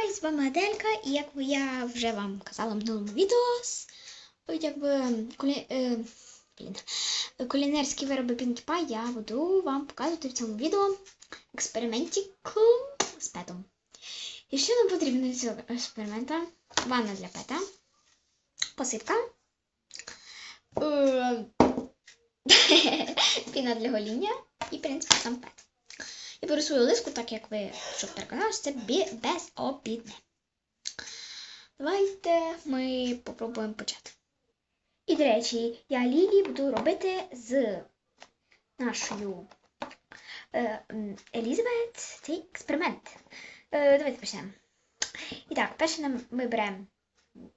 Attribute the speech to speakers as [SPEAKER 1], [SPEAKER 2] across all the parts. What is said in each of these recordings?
[SPEAKER 1] і з вами Аделька, і як я вже вам казала в минулому відео, якби кулі... е, блін, кулінарські вироби Pie я буду вам показувати в цьому відео експериментику з петом. І що нам потрібно для цього експеримента? Ванна для пета, посипка, е, піна для гоління і, в принципі, сам пет. Беру свою лиску, так як ви щоб переконалися, це безобідне. Давайте ми попробуємо почати. І, до речі, я Лілі буду робити з нашою е, Елізабет цей експеримент. Е, давайте почнемо. І так, перше нам ми беремо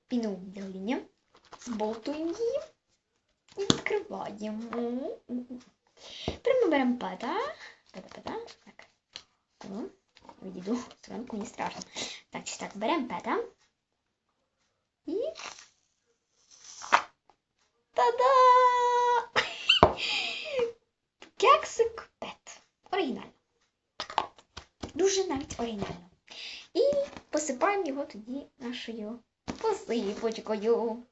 [SPEAKER 1] піну для гоління, зболтуємо її і відкриваємо. Тепер беремо пета. Ну, відійду сторонку, не страшно. Так, так, беремо пета. І. Та-да! Кексик пет. Оригінально. Дуже навіть оригінально. І посипаємо його тоді нашою посипочкою.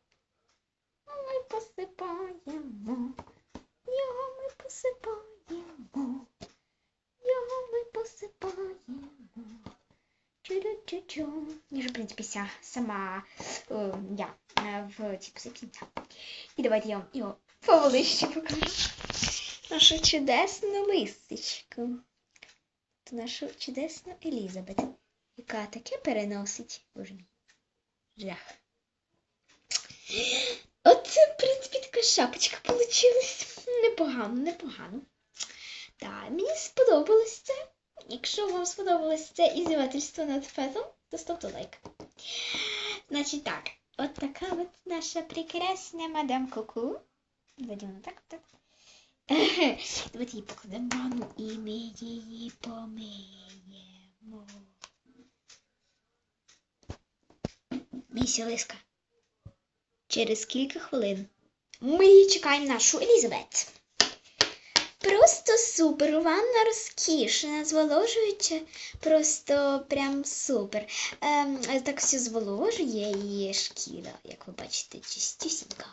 [SPEAKER 1] Ми посипаємо. Його ми посипаємо. Його ми посипаємо. Чу-чу-чу. В принципі, ся, сама е, я е, в цій посипці. І давайте я вам його повелище покажу. Нашу чудесну лисичку. Це нашу чудесну Елізабет, яка таке переносить. Боже мій. Жах. Оце, в принципі, така шапочка получилась. Непогано, непогано. Так, мені сподобалось це. Якщо вам сподобалось це іздівательство над фетом, то ставте лайк. Значить так, от така от наша прекрасна мадам Куку. Вона так, так. Давайте її покладемо ванну і ми її помиємо. Місія Лиска. Через кілька хвилин ми чекаємо нашу Елізабет. Просто супер, ванна розкішна, зволожуюча, просто прям супер. Ем, так все зволожує її шкіра, як ви бачите, чистюсінька.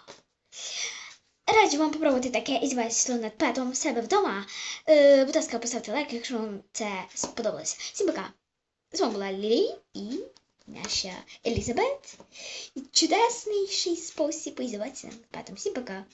[SPEAKER 1] Раджу вам попробувати таке іздівательство над петом в себе вдома. Е, будь ласка, поставте лайк, якщо вам це сподобалось. Всім пока! З вами була Лілі і наша Елізабет. І чудесніший спосіб іздіватися над петом. Всім пока!